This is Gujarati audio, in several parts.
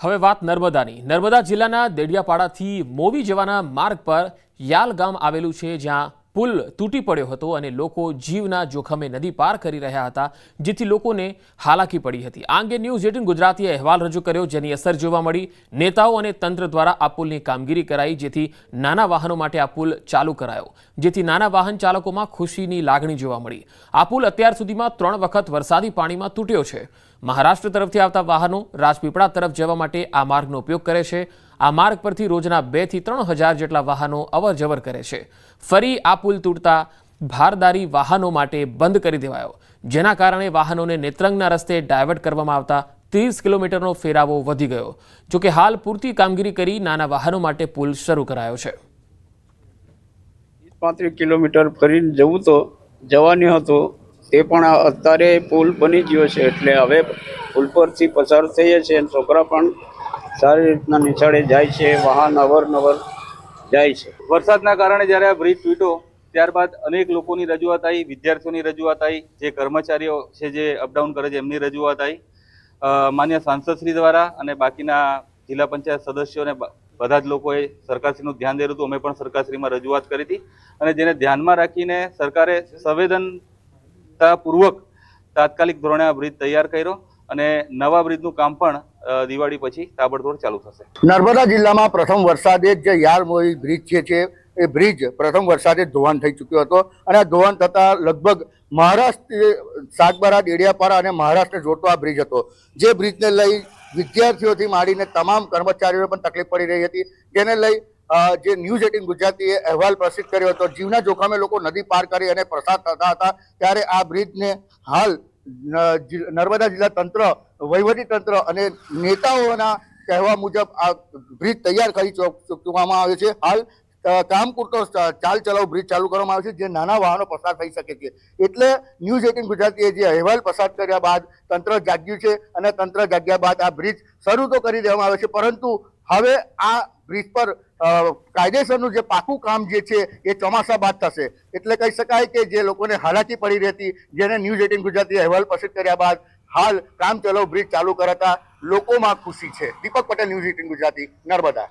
હવે વાત નર્મદાની. નર્મદા જિલ્લાના દેડિયાપાડાથી મોવી જવાના માર્ગ પર યાલ ગામ આવેલું છે જ્યાં પુલ તૂટી પડ્યો હતો અને લોકો જીવના જોખમે નદી પાર કરી રહ્યા હતા, જેથી લોકોને હાલાકી પડી હતી. આ અંગે ન્યૂઝ એટીન ગુજરાતીએ અહેવાલ રજૂ કર્યો, જેની અસર જોવા મળી. નેતાઓ અને તંત્ર દ્વારા આ પુલની કામગીરી કરાઈ, જેથી નાના વાહનો માટે આ પુલ ચાલુ કરાયો, જેથી નાના વાહન ચાલકોમાં ખુશીની લાગણી જોવા મળી. આ પુલ અત્યાર સુધીમાં ત્રણ વખત વરસાદી પાણીમાં તૂટ્યો છે. મહારાષ્ટ્ર તરફથી આવતા વાહનો રાજપીપળા તરફ જવા માટે આ માર્ગનો ઉપયોગ કરે છે. આ માર્ગ પરથી રોજના બેથી ત્રણ હજાર જેટલા વાહનો અવરજવર કરે છે. ફરી આ પુલ તૂટતા ભારદારી વાહનો માટે બંધ કરી દેવાયો. જેના કારણે વાહનોને નેત્રંગના રસ્તે ડાયવર્ટ કરવામાં આવતા ત્રીસ કિલોમીટરનો ફેરાવો વધી ગયો. જોકે હાલ પૂરતી કામગીરી કરી નાના વાહનો માટે પુલ શરૂ કરાયો છે. પાંત્રીસ કિલોમીટર ફરીને જવું તો જવાની હતું. તે પણ અત્યારે પુલ બની ગયો છે, એટલે હવે પુલ પરથી પસાર થઈએ છીએ અને છોકરા પણ સારી રીતના નિશાળે જાય છે, વાહન અવરનવર જાય છે. વરસાદના કારણે જ્યારે આ બ્રિજ તૂટ્યો, ત્યારબાદ અનેક લોકોની રજૂઆત આવી, વિદ્યાર્થીઓની રજૂઆત આવી, જે કર્મચારીઓ છે જે અપડાઉન કરે છે, એમની રજૂઆત આવી. માન્ય સાંસદશ્રી દ્વારા અને બાકીના જિલ્લા પંચાયત સદસ્યોને બધા જ લોકોએ સરકારશ્રીનું ધ્યાન દે હતું, અમે પણ સરકારશ્રીમાં રજૂઆત કરી હતી. અને જેને ધ્યાનમાં રાખીને સરકારે સંવેદનતાપૂર્વક તાત્કાલિક ધોરણે આ બ્રિજ તૈયાર કર્યો અને નવા બ્રિજનું કામ પણ દિવાળી પછી તાબડતોડ ચાલુ થશે. નર્મદા જિલ્લામાં પ્રથમ વરસાદે જ યારમોઈ બ્રિજ છે એ બ્રિજ પ્રથમ વરસાદે ધોવાણ થઈ ચૂક્યો હતો અને આ ધોવાણ થતાં લગભગ મહારાષ્ટ્ર, સાગબારા, ડેડિયાપાડા અને મહારાષ્ટ્ર જોડતો આ બ્રિજ હતો. જે બ્રિજને લઈ વિદ્યાર્થીઓથી માંડીને તમામ કર્મચારીઓને પણ તકલીફ પડી રહી હતી. જેને લઈ જે ન્યૂઝ એટીન ગુજરાતીએ અહેવાલ પ્રસિદ્ધ કર્યો હતો, જીવના જોખમે લોકો નદી પાર કરી અને પ્રસાદ થતા હતા, ત્યારે આ બ્રિજને હાલ નર્મદા જિલ્લા તંત્ર, વહીવટી તંત્ર અને નેતાઓના કહેવા મુજબ આ બ્રિજ તૈયાર કરી ચૂકવામાં આવ્યો છે. હાલ કામ પૂરતો ચાલ ચલાવ બ્રિજ ચાલુ કરવામાં આવે છે, જે નાના વાહનો પસાર થઈ શકે છે. એટલે ન્યૂઝ એટીન ગુજરાતીએ જે અહેવાલ પસાર કર્યા બાદ તંત્ર જાગ્યું છે અને તંત્ર જાગ્યા બાદ આ બ્રિજ શરૂ તો કરી દેવામાં આવે છે, પરંતુ હવે આ બ્રિજ પર કાયદેસરનું જે પાકું કામ જે છે, એ ચોમાસા બાદ થશે. એટલે કહી શકાય કે જે લોકોને હાલાકી પડી રહી જેને ન્યૂઝ એટીન ગુજરાતી અહેવાલ પ્રસિદ્ધ કર્યા બાદ હાલ કામ ચલાવ બ્રિજ ચાલુ કરાતા લોકોમાં ખુશી છે. Deepak Patel, news eighteen Gujarati, Narmada.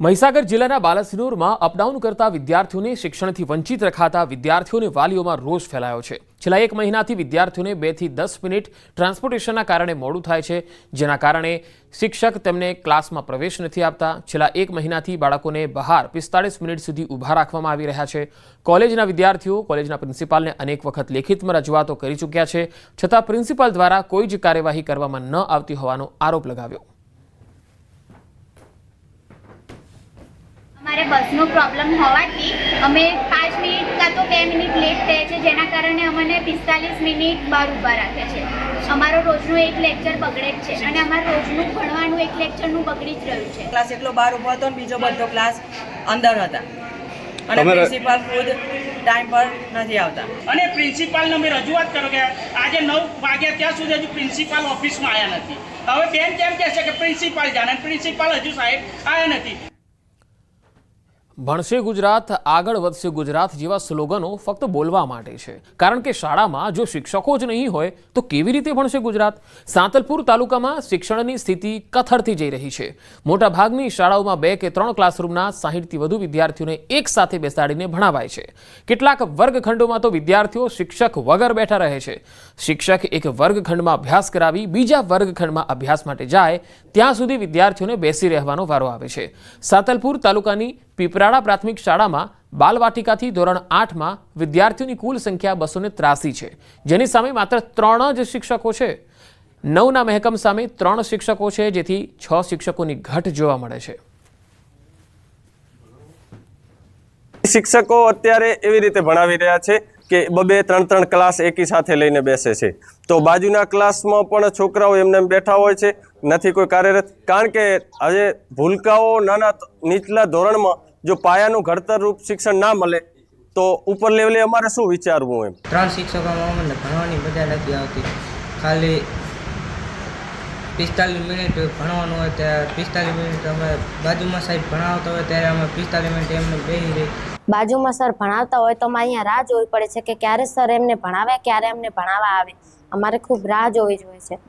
Mahisagar જિલ્લાના બાલાસિનોરમાં અપડાઉન કરતા વિદ્યાર્થીઓને શિક્ષણથી વંચિત રખાતા વિદ્યાર્થીઓને વાલીઓમાં રોષ ફેલાયો છે. છેલ્લા એક મહિનાથી વિદ્યાર્થીઓને બેથી દસ મિનિટ ટ્રાન્સપોર્ટેશનના કારણે મોડું થાય છે, જેના કારણે શિક્ષક તેમને ક્લાસમાં પ્રવેશ નથી આપતા. છેલ્લા એક મહિનાથી બાળકોને બહાર પિસ્તાળીસ મિનિટ સુધી ઊભા રાખવામાં આવી રહ્યા છે. કોલેજના વિદ્યાર્થીઓ, કોલેજના પ્રિન્સિપાલને અનેક વખત લેખિતમાં રજૂઆતો કરી ચૂક્યા છે, છતાં પ્રિન્સિપાલ દ્વારા કોઈ જ કાર્યવાહી કરવામાં ન આવતી હોવાનો આરોપ લગાવ્યો અમારે બસનો પ્રોબ્લેમ હોવાથી અમે પાંચ મિનિટ કાં તો બે મિનિટ લેટ થયા છે જેના કારણે અમને પિસ્તાલીસ મિનિટ બહાર ઊભા રાખે છે. અમારો રોજનું એક લેક્ચર બગડે જ છે અને અમારું રોજનું ભણવાનું એક લેક્ચરનું બગડી જ રહ્યું છે. ક્લાસ એટલો બહાર ઊભો હતો ને બીજો બધો ક્લાસ અંદર હતા. અને પ્રિન્સિપાલ ખુદ ટાઈમ પર નથી આવતા. અને પ્રિન્સિપાલને અમે રજૂઆત કરો કે આજે નવ વાગ્યા ત્યાં સુધી હજુ પ્રિન્સિપાલ ઓફિસમાં આવ્યા નથી. હવે બેન કેમ કહે છે કે પ્રિન્સિપાલ જાણે? પ્રિન્સિપાલ હજુ સાહેબ આવ્યા નથી. ભણશે ગુજરાત, આગળ વધશે ગુજરાત જેવા સ્લોગનો ફક્ત બોલવા માટે છે. કારણ કે શાળામાં જો શિક્ષકો જ નહીં હોય, તો કેવી રીતે ભણશે ગુજરાત? સાંતલપુર તાલુકામાં શિક્ષણની સ્થિતિ કથળતી જઈ રહી છે. મોટાભાગની શાળાઓમાં બે કે ત્રણ ક્લાસરૂમના સાહીઠથી વધુ વિદ્યાર્થીઓને એક સાથે બેસાડીને ભણાવાય છે. કેટલાક વર્ગખંડોમાં તો વિદ્યાર્થીઓ શિક્ષક વગર બેઠા રહે છે. શિક્ષક એક વર્ગખંડમાં અભ્યાસ કરાવી બીજા વર્ગખંડમાં અભ્યાસ માટે જાય, ત્યાં સુધી વિદ્યાર્થીઓને બેસી રહેવાનો વારો આવે છે. સાંતલપુર તાલુકાની પીપરાળા પ્રાથમિક શાળામાં બાલવાટિકાથી ધોરણ આઠમાં વિદ્યાર્થીઓની કુલ સંખ્યા બસો ત્રાસી છે. જેની સામે માત્ર ત્રણ જ શિક્ષકો છે. નવના મહેકમ સામે ત્રણ શિક્ષકો છે, જેથી છ શિક્ષકોની ઘટ જોવા મળે છે. શિક્ષકો અત્યારે એવી રીતે ભણાવી રહ્યા છે કે બબે ત્રણ ત્રણ ક્લાસ એકી સાથે લઈને બેસે છે. તો બાજુના ક્લાસમાં પણ છોકરાઓ એમને બેઠા હોય છે. નથી કોઈ કાર્યરત. કારણ કે આજે ભૂલકાઓ નાના નીચલા ધોરણમાં જો પાયાનું ઘડતરરૂપ શિક્ષણ ના મળે તો ઉપર લેવલે અમારે શું વિચારવું એમ? ત્રણ શિક્ષકોમાં અમને ભણવાની મજા નથી આવતી. ખાલી પિસ્તાલીસ મિનિટ ભણવાનું હોય ત્યારે પિસ્તાલીસ મિનિટ અમે બાજુમાં સાહેબ ભણાવતા હોય ત્યારે અમે પિસ્તાલીસ મિનિટ એમને બેસી રહી. બાજુમાં સર ભણાવતા હોય તો અમારે અહીંયા રાહ જોવી પડે છે કે ક્યારે સર એમને ભણાવે ક્યારે એમને ભણાવવા આવે. અમારે ખૂબ રાહ જોવી જોઈએ છે.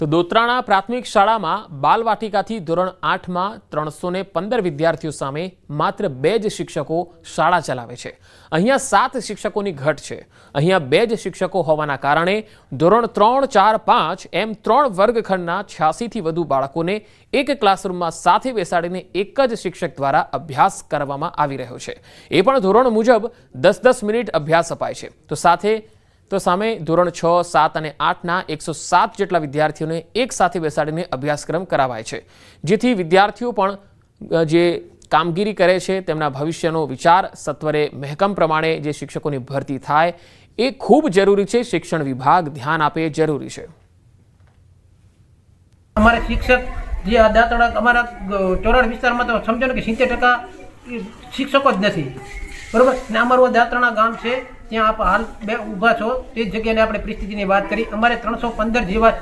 તો દોત્રાણા પ્રાથમિક શાળામાં બાલવાટિકાથી ધોરણ આઠમાં ત્રણસો ને પંદર વિદ્યાર્થીઓ સામે માત્ર બે જ શિક્ષકો શાળા ચલાવે છે. અહીંયા સાત શિક્ષકોની ઘટ છે. અહીંયા બે જ શિક્ષકો હોવાના કારણે ધોરણ ત્રણ, ચાર, પાંચ એમ ત્રણ વર્ગખંડના છ્યાસીથી વધુ બાળકોને એક ક્લાસરૂમમાં સાથે બેસાડીને એક જ શિક્ષક દ્વારા અભ્યાસ કરવામાં આવી રહ્યો છે. એ પણ ધોરણ મુજબ દસ દસ મિનિટ અભ્યાસ અપાય છે. તો સાથે તો સામે ધોરણ છ, સાત અને આઠના એકસો સાત જેટલા વિદ્યાર્થીઓને એક સાથે બેસાડીને અભ્યાસક્રમ કરાવાય છે. જેથી વિદ્યાર્થીઓ પણ જે કામગીરી કરે છે, તેમના ભવિષ્યનો વિચાર, સત્વરે મહેકમ પ્રમાણે જે શિક્ષકોની ભરતી થાય, એ ખૂબ જરૂરી છે. શિક્ષણ વિભાગ ધ્યાન આપે જરૂરી છે. અમારે શિક્ષક જે આ દાંતણા અમારા ચોરણ વિસ્તારમાં તો સમજો ને કે સિત્તેર ટકા શિક્ષકો જ નથી. બરોબર? ને અમારું દાંતણા ગામ છે ત્યાં આપ હાલ બે ઊભા છો. તે જ જગ્યાએ આપણે પરિસ્થિતિની વાત કરી. અમારે ત્રણસો પંદર જેવા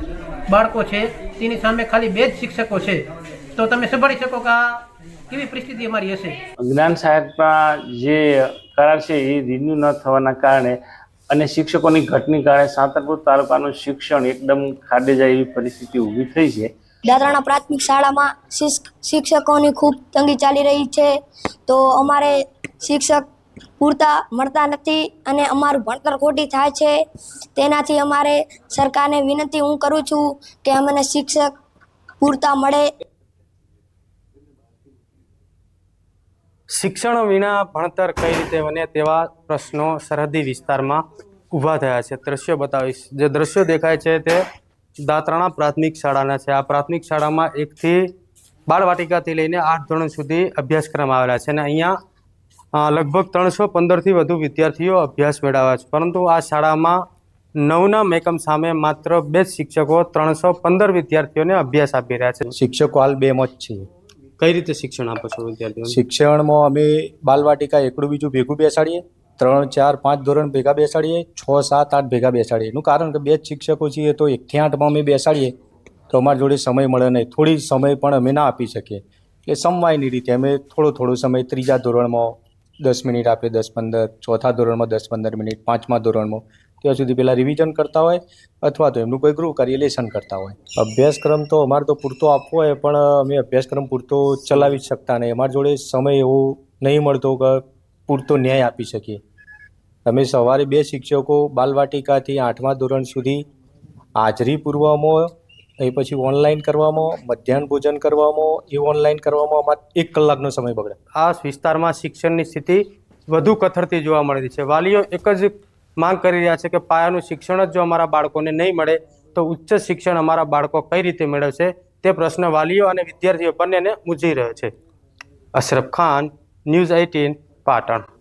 બાળકો છે. તેની સામે ખાલી બે જ શિક્ષકો છે. તો તમે સંભાળી શકો કે આ કેવી પરિસ્થિતિ અમારી હશે? જ્ઞાન સહાયકમાં જે કરાર છે એ રિન્યુ ન થવાના કારણે અને શિક્ષકોની ઘટની કારણે સાંતરપુર તાલુકાનું શિક્ષણ એકદમ ખાડે જાય એવી પરિસ્થિતિ ઊભી થઈ છે. દાદરાના પ્રાથમિક શાળામાં શિક્ષ- શિક્ષકોની ખૂબ તંગી ચાલી રહી છે. તો અમારે શિક્ષક પૂરતા મળતા નથી અને અમારું ભણતર ખોટી થાય છે. તેનાથી અમારે સરકારને વિનંતી હું કરું છું કે અમને શિક્ષક પૂરતા મળે. શિક્ષણ વિના ભણતર કઈ રીતે બને તેવા પ્રશ્નો સરહદી વિસ્તારમાં ઊભા થયા છે. દ્રશ્યો બતાવીશ જે દ્રશ્યો દેખાય છે તે દાતરાણા પ્રાથમિક શાળાના છે. આ પ્રાથમિક શાળામાં એકથી બાળવાટિકાથી લઈને આઠ ધોરણ સુધી અભ્યાસક્રમ આવેલા છે અને અહીંયા લગભગ ત્રણસો પંદરથી વધુ વિદ્યાર્થીઓ અભ્યાસ મેળવ્યા છે. પરંતુ આ શાળામાં નવના મેકમ સામે માત્ર બે જ શિક્ષકો ત્રણસો પંદર વિદ્યાર્થીઓને અભ્યાસ આપી રહ્યા છે. શિક્ષકો હાલ બેમાં જ છીએ કઈ રીતે શિક્ષણ આપો છો વિદ્યાર્થીઓ શિક્ષણમાં અમે બાલવાટિકા એકડું બીજું ભેગું બેસાડીએ ત્રણ ચાર પાંચ ધોરણ ભેગા બેસાડીએ છ સાત આઠ ભેગા બેસાડીએ. એનું કારણ કે બે જ શિક્ષકો છીએ તો એકથી આઠમાં અમે બેસાડીએ તો અમારી જોડે સમય મળે નહીં. થોડી સમય પણ અમે ના આપી શકીએ. એટલે સમવાયની રીતે અમે થોડો થોડો સમય ત્રીજા ધોરણમાં દસ મિનિટ આપે, દસ પંદર, ચોથા ધોરણમાં દસ પંદર મિનિટ, પાંચમા ધોરણમાં. ત્યાં સુધી પહેલાં રિવિઝન કરતા હોય અથવા તો એમનું કોઈ ગૃહ કાર્ય લેસન કરતા હોય. અભ્યાસક્રમ તો અમારે તો પૂરતો આપવો હોય, પણ અમે અભ્યાસક્રમ પૂરતો ચલાવી શકતા નહીં. અમારી જોડે સમય એવો નહીં મળતો કે પૂરતો ન્યાય આપી શકીએ. અમે સવારે બે શિક્ષકો બાલવાટિકાથી આઠમા ધોરણ સુધી હાજરી પૂરવામાં એ પછી ઓનલાઈન કરવામાં, મધ્યાહન ભોજન કરવામાં, એ ઓનલાઈન કરવામાં અમારે એક કલાકનો સમય બગડે. આ વિસ્તારમાં શિક્ષણની સ્થિતિ વધુ કથળતી જોવા મળી છે. વાલીઓ એક જ માંગ કરી રહ્યા છે કે પાયાનું શિક્ષણ જ જો અમારા બાળકોને નહીં મળે, તો ઉચ્ચ શિક્ષણ અમારા બાળકો કઈ રીતે મેળવશે? તે પ્રશ્ન વાલીઓ અને વિદ્યાર્થીઓ બંનેને મૂંઝી રહ્યો છે. Ashraf Khan, news eighteen Patan.